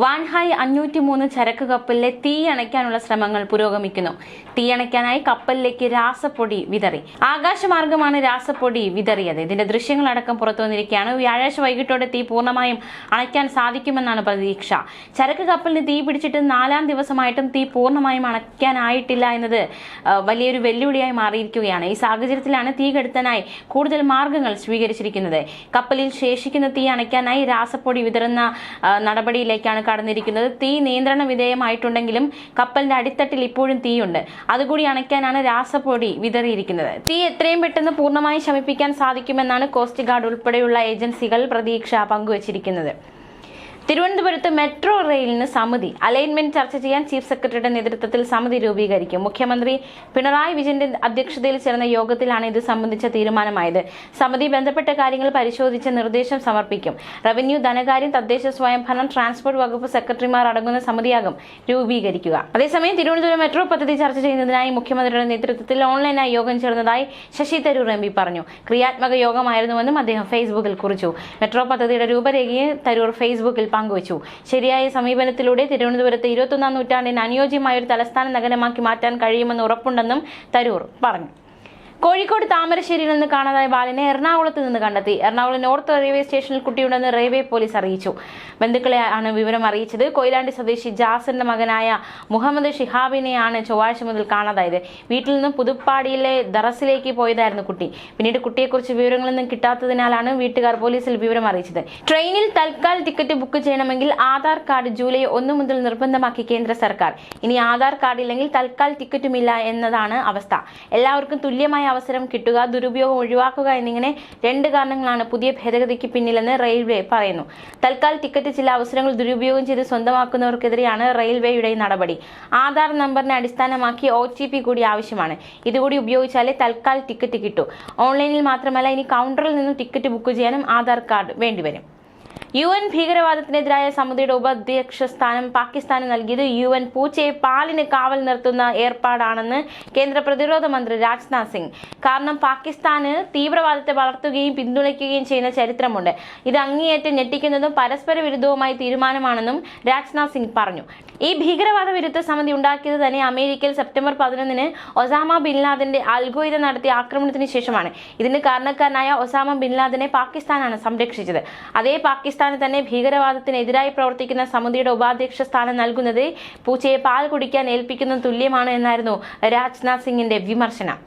Wan Hai അഞ്ഞൂറ്റി മൂന്ന് ചരക്ക് കപ്പലിലെ തീ അണയ്ക്കാനുള്ള ശ്രമങ്ങൾ പുരോഗമിക്കുന്നു. തീ അണയ്ക്കാനായി കപ്പലിലേക്ക് രാസപ്പൊടി വിതറി. ആകാശമാർഗമാണ് രാസപ്പൊടി വിതറിയത്. ഇതിന്റെ ദൃശ്യങ്ങളടക്കം പുറത്തു വന്നിരിക്കുകയാണ് വ്യാഴാഴ്ച വൈകിട്ടോടെ തീ പൂർണമായും അണയ്ക്കാൻ സാധിക്കുമെന്നാണ് പ്രതീക്ഷ. ചരക്ക് കപ്പലിന് തീ പിടിച്ചിട്ട് നാലാം ദിവസമായിട്ടും തീ പൂർണമായും അണയ്ക്കാനായിട്ടില്ല എന്നത് വലിയൊരു വെല്ലുവിളിയായി മാറിയിരിക്കുകയാണ്. ഈ സാഹചര്യത്തിലാണ് തീ കെടുത്താനായി കൂടുതൽ മാർഗങ്ങൾ സ്വീകരിച്ചിരിക്കുന്നത്. കപ്പലിൽ ശേഷിക്കുന്ന തീ അണയ്ക്കാനായി രാസപ്പൊടി വിതറുന്ന നടപടിയിലേക്കാണ് കടന്നിരിക്കുന്നത്. തീ നിയന്ത്രണ വിധേയമായിട്ടുണ്ടെങ്കിലും കപ്പലിന്റെ അടിത്തട്ടിൽ ഇപ്പോഴും തീയുണ്ട്. അതുകൂടി അണയ്ക്കാനാണ് രാസപൊടി വിതറിയിരിക്കുന്നത്. തീ എത്രയും പെട്ടെന്ന് പൂർണമായി ശമിപ്പിക്കാൻ സാധിക്കുമെന്നാണ് കോസ്റ്റ് ഗാർഡ് ഉൾപ്പെടെയുള്ള ഏജൻസികൾ പ്രതീക്ഷ പങ്കുവച്ചിരിക്കുന്നത്. തിരുവനന്തപുരത്ത് മെട്രോ റെയിലിന് സമിതി അലൈൻമെന്റ് ചർച്ച ചെയ്യാൻ ചീഫ് സെക്രട്ടറിയുടെ നേതൃത്വത്തിൽ സമിതി രൂപീകരിക്കും. മുഖ്യമന്ത്രി പിണറായി വിജയന്റെ അധ്യക്ഷതയിൽ ചേർന്ന യോഗത്തിലാണ് ഇത് സംബന്ധിച്ച തീരുമാനമായത്. സമിതി ബന്ധപ്പെട്ട കാര്യങ്ങൾ പരിശോധിച്ച് നിർദ്ദേശം സമർപ്പിക്കും. റവന്യൂ ധനകാര്യം തദ്ദേശ സ്വയംഭരണം ട്രാൻസ്പോർട്ട് വകുപ്പ് സെക്രട്ടറിമാർ അടങ്ങുന്ന സമിതിയാകും രൂപീകരിക്കുക. അതേസമയം തിരുവനന്തപുരം മെട്രോ പദ്ധതി ചർച്ച ചെയ്യുന്നതിനായി മുഖ്യമന്ത്രിയുടെ നേതൃത്വത്തിൽ ഓൺലൈനായി യോഗം ചേർന്നതായി ശശി തരൂർ എം പറഞ്ഞു. ക്രിയാത്മക യോഗമായിരുന്നുവെന്നും അദ്ദേഹം ഫേസ്ബുക്കിൽ കുറിച്ചു. മെട്രോ പദ്ധതിയുടെ രൂപരേഖയെ തരൂർ ഫേസ്ബുക്കിൽ പങ്കുവച്ചു. ശരിയായ സമീപനത്തിലൂടെ തിരുവനന്തപുരത്തെ ഇരുപത്തൊന്നാം നൂറ്റാണ്ടിന് അനുയോജ്യമായ ഒരു തലസ്ഥാന നഗരമാക്കി മാറ്റാൻ കഴിയുമെന്ന് ഉറപ്പുണ്ടെന്നും തരൂർ പറഞ്ഞു. കോഴിക്കോട് താമരശ്ശേരിയിൽ നിന്ന് കാണാതായ ബാലിനെ എറണാകുളത്ത് നിന്ന് കണ്ടെത്തി. എറണാകുളം നോർത്ത് റെയിൽവേ സ്റ്റേഷനിൽ കുട്ടിയുണ്ടെന്ന് റെയിൽവേ പോലീസ് അറിയിച്ചു. ബന്ധുക്കളെ ആണ് വിവരം അറിയിച്ചത്. കൊയിലാണ്ടി സ്വദേശി ജാസിന്റെ മകനായ മുഹമ്മദ് ഷിഹാബിനെയാണ് ചൊവ്വാഴ്ച മുതൽ കാണാതായത്. വീട്ടിൽ നിന്ന് പുതുപ്പാടിയിലെ ദറസിലേക്ക് പോയതായിരുന്നു കുട്ടി. പിന്നീട് കുട്ടിയെക്കുറിച്ച് വിവരങ്ങളൊന്നും കിട്ടാത്തതിനാലാണ് വീട്ടുകാർ പോലീസിൽ വിവരം അറിയിച്ചത്. ട്രെയിനിൽ തൽക്കാൽ ടിക്കറ്റ് ബുക്ക് ചെയ്യണമെങ്കിൽ ആധാർ കാർഡ് ജൂലൈ ഒന്ന് മുതൽ നിർബന്ധമാക്കി കേന്ദ്ര സർക്കാർ. ഇനി ആധാർ കാർഡ് ഇല്ലെങ്കിൽ തൽക്കാൽ ടിക്കറ്റുമില്ല എന്നതാണ് അവസ്ഥ. എല്ലാവർക്കും തുല്യമായ അവസരം കിട്ടുക ദുരുപയോഗം ഒഴിവാക്കുക എന്നിങ്ങനെ രണ്ട് കാരണങ്ങളാണ് പുതിയ ഭേദഗതിക്ക് പിന്നിലെന്ന് റെയിൽവേ പറയുന്നു. തൽക്കാൽ ടിക്കറ്റ് ചില അവസരങ്ങൾ ദുരുപയോഗം ചെയ്ത് സ്വന്തമാക്കുന്നവർക്കെതിരെയാണ് റെയിൽവേയുടെ നടപടി. ആധാർ നമ്പറിനെ അടിസ്ഥാനമാക്കി ഒ കൂടി ആവശ്യമാണ്. ഇതുകൂടി ഉപയോഗിച്ചാലേ തൽക്കാൽ ടിക്കറ്റ് കിട്ടൂ. ഓൺലൈനിൽ മാത്രമല്ല ഇനി കൗണ്ടറിൽ നിന്നും ടിക്കറ്റ് ബുക്ക് ചെയ്യാനും ആധാർ കാർഡ് വേണ്ടിവരും. യു എൻ ഭീകരവാദത്തിനെതിരായ സമിതിയുടെ ഉപാധ്യക്ഷ സ്ഥാനം പാകിസ്ഥാന് നൽകിയത് യു എൻ പൂച്ചയെ പാലിന് കാവൽ നിർത്തുന്ന ഏർപ്പാടാണെന്ന് കേന്ദ്ര പ്രതിരോധ മന്ത്രി രാജ്നാഥ് സിംഗ്. കാരണം പാകിസ്ഥാന് തീവ്രവാദത്തെ വളർത്തുകയും പിന്തുണയ്ക്കുകയും ചെയ്യുന്ന ചരിത്രമുണ്ട്. ഇത് അങ്ങേയറ്റം ഞെട്ടിക്കുന്നതും പരസ്പര വിരുദ്ധവുമായ തീരുമാനമാണെന്നും രാജ്നാഥ് സിംഗ് പറഞ്ഞു. ഈ ഭീകരവാദ വിരുദ്ധ സമിതി ഉണ്ടാക്കിയത് തന്നെ അമേരിക്കയിൽ സെപ്റ്റംബർ പതിനൊന്നിന് ഒസാമ ബിൻ ലാദന്റെ അൽഗോയിത നടത്തിയ ആക്രമണത്തിന് ശേഷമാണ്. ഇതിന് കാരണക്കാരനായ ഒസാമ ബിൻ ലാദനെ പാകിസ്ഥാനാണ് സംരക്ഷിച്ചത്. അതേ പാകിസ്ഥാന് തന്നെ ഭീകരവാദത്തിനെതിരായി പ്രവർത്തിക്കുന്ന സമിതിയുടെ ഉപാധ്യക്ഷ സ്ഥാനം നൽകുന്നത് പൂച്ചയെ പാൽ കുടിക്കാൻ ഏൽപ്പിക്കുന്ന തുല്യമാണ് എന്നായിരുന്നു രാജ്നാഥ് സിംഗിന്റെ വിമർശനം.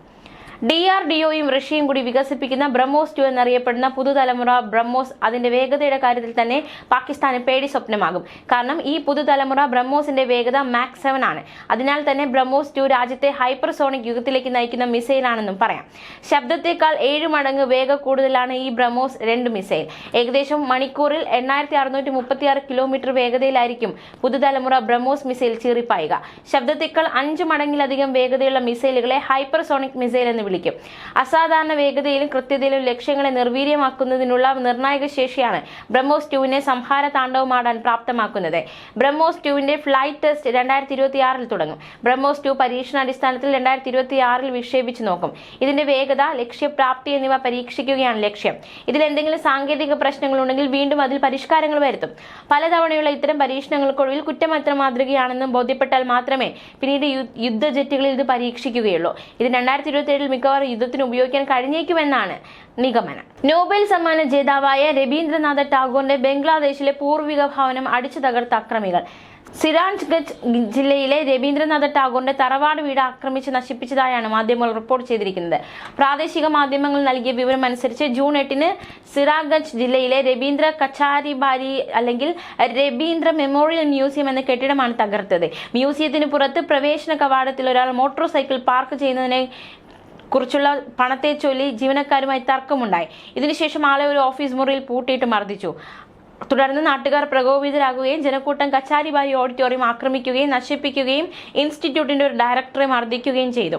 ഡി ആർ ഡി ഒയും റഷ്യയും കൂടി വികസിപ്പിക്കുന്ന ബ്രഹ്മോസ് ടു എന്നറിയപ്പെടുന്ന പുതുതലമുറ ബ്രഹ്മോസ് അതിന്റെ വേഗതയുടെ കാര്യത്തിൽ തന്നെ പാകിസ്ഥാന് പേടി സ്വപ്നമാകും. കാരണം ഈ പുതുതലമുറ ബ്രഹ്മോസിന്റെ വേഗത മാക്സ് സെവൻ ആണ്. അതിനാൽ തന്നെ ബ്രഹ്മോസ് ടു രാജ്യത്തെ ഹൈപ്പർസോണിക് യുഗത്തിലേക്ക് നയിക്കുന്ന മിസൈലാണെന്നും പറയാം. ശബ്ദത്തെക്കാൾ ഏഴ് മടങ്ങ് വേഗ കൂടുതലാണ് ഈ ബ്രഹ്മോസ് രണ്ട് മിസൈൽ. ഏകദേശം മണിക്കൂറിൽ എണ്ണായിരത്തി അറുന്നൂറ്റി മുപ്പത്തിയാറ് കിലോമീറ്റർ വേഗതയിലായിരിക്കും പുതുതലമുറ ബ്രഹ്മോസ് മിസൈൽ ചീറിപ്പായുക. ശബ്ദത്തേക്കാൾ അഞ്ച് മടങ്ങിലധികം വേഗതയുള്ള മിസൈലുകളെ ഹൈപ്പർസോണിക് മിസൈൽ എന്ന് വിളിക്കും. അസാധാരണ വേഗതയിലും കൃത്യതയിലും ലക്ഷ്യങ്ങളെ നിർവീര്യമാക്കുന്നതിനുള്ള നിർണായക ശേഷിയാണ് ബ്രഹ്മോസ് ടുവിനെ സംഹാര താണ്ഡവമാടാൻ പ്രാപ്തമാക്കുന്നത്. ബ്രഹ്മോസ് ടുവിന്റെ ഫ്ലൈറ്റ് ടെസ്റ്റ് രണ്ടായിരത്തി ഇരുപത്തി തുടങ്ങും. ബ്രഹ്മോസ് ടു പരീക്ഷണാടിസ്ഥാനത്തിൽ രണ്ടായിരത്തി ഇരുപത്തി ആറിൽ വിക്ഷേപിച്ചു നോക്കും. ഇതിന്റെ വേഗത ലക്ഷ്യപ്രാപ്തി എന്നിവ പരീക്ഷിക്കുകയാണ് ലക്ഷ്യം. ഇതിൽ എന്തെങ്കിലും സാങ്കേതിക പ്രശ്നങ്ങളുണ്ടെങ്കിൽ വീണ്ടും അതിൽ പരിഷ്കാരങ്ങൾ വരുത്തും. പലതവണയുള്ള ഇത്തരം പരീക്ഷണങ്ങൾക്കൊടുവിൽ കുറ്റമത്ര മാതൃകയാണെന്നും ബോധ്യപ്പെട്ടാൽ മാത്രമേ പിന്നീട് യുദ്ധ ജെറ്റുകളിൽ ഇത് പരീക്ഷിക്കുകയുള്ളൂ. ഇത് രണ്ടായിരത്തി ഇരുപത്തി ഏഴിൽ മിക്കവാറും യുദ്ധത്തിന് ഉപയോഗിക്കാൻ കഴിഞ്ഞേക്കുമെന്നാണ് നിഗമനം. നോബൽ സമ്മാന ജേതാവായ രവീന്ദ്രനാഥ ടാഗോറിന്റെ ബംഗ്ലാദേശിലെ പൂർവിക ഭവനം അടിച്ചു തകർത്ത അക്രമികൾ. സിരാൻഗഞ്ച് ജില്ലയിലെ രവീന്ദ്രനാഥ ടാഗോറിന്റെ തറവാട് വീട് ആക്രമിച്ച് നശിപ്പിച്ചതായാണ് മാധ്യമങ്ങൾ റിപ്പോർട്ട് ചെയ്തിരിക്കുന്നത്. പ്രാദേശിക മാധ്യമങ്ങൾ നൽകിയ വിവരം അനുസരിച്ച് ജൂൺ എട്ടിന് സിറാഗഞ്ച് ജില്ലയിലെ രവീന്ദ്ര കച്ചാരിബാരി അല്ലെങ്കിൽ രവീന്ദ്ര മെമ്മോറിയൽ മ്യൂസിയം എന്ന കെട്ടിടമാണ് തകർത്തത്. മ്യൂസിയത്തിന് പുറത്ത് പ്രവേശന കവാടത്തിൽ ഒരാൾ മോട്ടോർ സൈക്കിൾ പാർക്ക് ചെയ്യുന്നതിനെ കുറിച്ചുള്ള പണത്തെ ചൊല്ലി ജീവനക്കാരുമായി തർക്കമുണ്ടായി. ഇതിനുശേഷം ആളെ ഒരു ഓഫീസ് മുറിയിൽ പൂട്ടിയിട്ട് മർദ്ദിച്ചു. തുടർന്ന് നാട്ടുകാർ പ്രകോപിതരാകുകയും ജനക്കൂട്ടം കച്ചാരിബായി ഓഡിറ്റോറിയം ആക്രമിക്കുകയും നശിപ്പിക്കുകയും ഇൻസ്റ്റിറ്റ്യൂട്ടിന്റെ ഒരു ഡയറക്ടറെ മർദ്ദിക്കുകയും ചെയ്തു.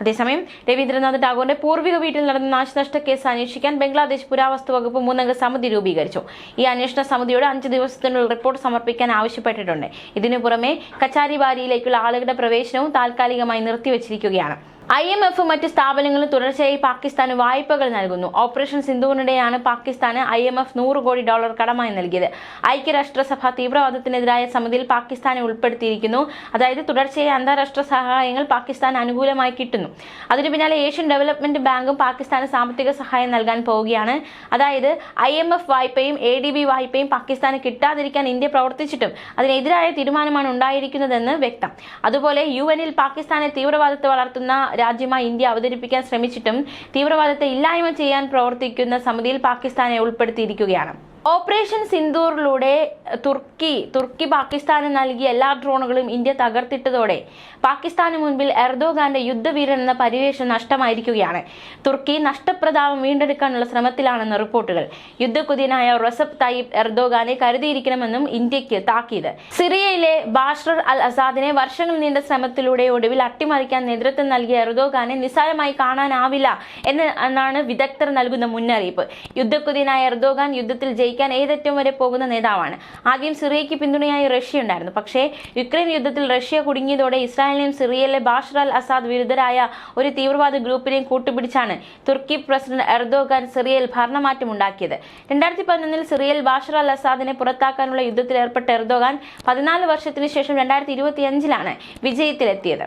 അതേസമയം രവീന്ദ്രനാഥ് ടാഗോറിന്റെ പൂർവിക വീട്ടിൽ നടന്ന നാശനഷ്ട കേസ് അന്വേഷിക്കാൻ ബംഗ്ലാദേശ് പുരാവസ്തു വകുപ്പ് മൂന്നംഗ സമിതി രൂപീകരിച്ചു. ഈ അന്വേഷണ സമിതിയോട് അഞ്ച് ദിവസത്തിനുള്ള റിപ്പോർട്ട് സമർപ്പിക്കാൻ ആവശ്യപ്പെട്ടിട്ടുണ്ട്. ഇതിനു പുറമെ കച്ചാരിബാരിയിലേക്കുള്ള ആളുകളുടെ പ്രവേശനവും താൽക്കാലികമായി നിർത്തിവച്ചിരിക്കുകയാണ്. ഐ എം എഫും മറ്റ് സ്ഥാപനങ്ങളും തുടർച്ചയായി പാകിസ്ഥാന് വായ്പകൾ നൽകുന്നു. ഓപ്പറേഷൻ സിന്ധുവിനിടെയാണ് പാകിസ്ഥാന് ഐ എം എഫ് നൂറ് കോടി ഡോളർ കടമായി നൽകിയത്. ഐക്യരാഷ്ട്രസഭ തീവ്രവാദത്തിനെതിരായ സമിതിയിൽ പാകിസ്ഥാനെ ഉൾപ്പെടുത്തിയിരിക്കുന്നു. അതായത് തുടർച്ചയായി അന്താരാഷ്ട്ര സഹായങ്ങൾ പാകിസ്ഥാൻ അനുകൂലമായി കിട്ടുന്നു. അതിനു പിന്നാലെ ഏഷ്യൻ ഡെവലപ്മെന്റ് ബാങ്കും പാകിസ്ഥാന് സാമ്പത്തിക സഹായം നൽകാൻ പോവുകയാണ്. അതായത് ഐ എം എഫ് വായ്പയും എ ഡി ബി വായ്പയും പാകിസ്ഥാന് കിട്ടാതിരിക്കാൻ ഇന്ത്യ പ്രവർത്തിച്ചിട്ടും അതിനെതിരായ തീരുമാനമാണ് ഉണ്ടായിരിക്കുന്നതെന്ന് വ്യക്തം. അതുപോലെ യു എനിൽ പാകിസ്ഥാനെ തീവ്രവാദത്തെ വളർത്തുന്ന രാജ്യമായി ഇന്ത്യ അവതരിപ്പിക്കാൻ ശ്രമിച്ചിട്ടും തീവ്രവാദത്തെ ഇല്ലായ്മ ചെയ്യാൻ പ്രവർത്തിക്കുന്ന സമിതിയിൽ പാകിസ്ഥാനെ ഉൾപ്പെടുത്തിയിരിക്കുകയാണ്. ഓപ്പറേഷൻ സിന്ദൂറിലൂടെ തുർക്കി തുർക്കി പാകിസ്ഥാന് നൽകിയ എല്ലാ ഡ്രോണുകളും ഇന്ത്യ തകർത്തിട്ടതോടെ പാകിസ്ഥാന് മുൻപിൽ എർദോഗാന്റെ യുദ്ധവീരൻ എന്ന പരിവേഷം നഷ്ടമായിരിക്കുകയാണ്. തുർക്കി നഷ്ടപ്രതാപം വീണ്ടെടുക്കാനുള്ള ശ്രമത്തിലാണെന്ന് റിപ്പോർട്ടുകൾ. യുദ്ധക്കുതിനായ റസബ് തയ്യിബ് എർദോഗാനെ കരുതിയിരിക്കണമെന്നും ഇന്ത്യയ്ക്ക് താക്കീത്. സിറിയയിലെ ബാഷർ അൽ അസാദിനെ വർഷങ്ങൾ നീണ്ട ശ്രമത്തിലൂടെ ഒടുവിൽ അട്ടിമറിക്കാൻ നേതൃത്വം നൽകിയ എർദോഗാനെ നിസ്സാരമായി കാണാനാവില്ല എന്ന് എന്നാണ് വിദഗ്ധർ നൽകുന്ന മുന്നറിയിപ്പ്. യുദ്ധക്കുതിനായ എർദോഗാൻ യുദ്ധത്തിൽ ജയിക്കാൻ ഏതറ്റം വരെ പോകുന്ന നേതാവാണ്. ആദ്യം സിറിയയ്ക്ക് പിന്തുണയായി റഷ്യ ഉണ്ടായിരുന്നു. പക്ഷേ യുക്രൈൻ യുദ്ധത്തിൽ റഷ്യ കുടുങ്ങിയതോടെ ഇസ്രായേലിനെയും സിറിയയിലെ ബാഷർ അൽ അസാദ് വിരുദ്ധരായ ഒരു തീവ്രവാദ ഗ്രൂപ്പിനെയും കൂട്ടുപിടിച്ചാണ് തുർക്കി പ്രസിഡന്റ് എർദോഗാൻ സിറിയയിൽ ഭരണമാറ്റം ഉണ്ടാക്കിയത്. രണ്ടായിരത്തി പതിനൊന്നിൽ സിറിയയിൽ ബാഷർ അൽ അസാദിനെ പുറത്താക്കാനുള്ള യുദ്ധത്തിൽ ഏർപ്പെട്ട എർദോഗാൻ പതിനാല് വർഷത്തിനു ശേഷം രണ്ടായിരത്തി ഇരുപത്തിയഞ്ചിലാണ് വിജയത്തിലെത്തിയത്.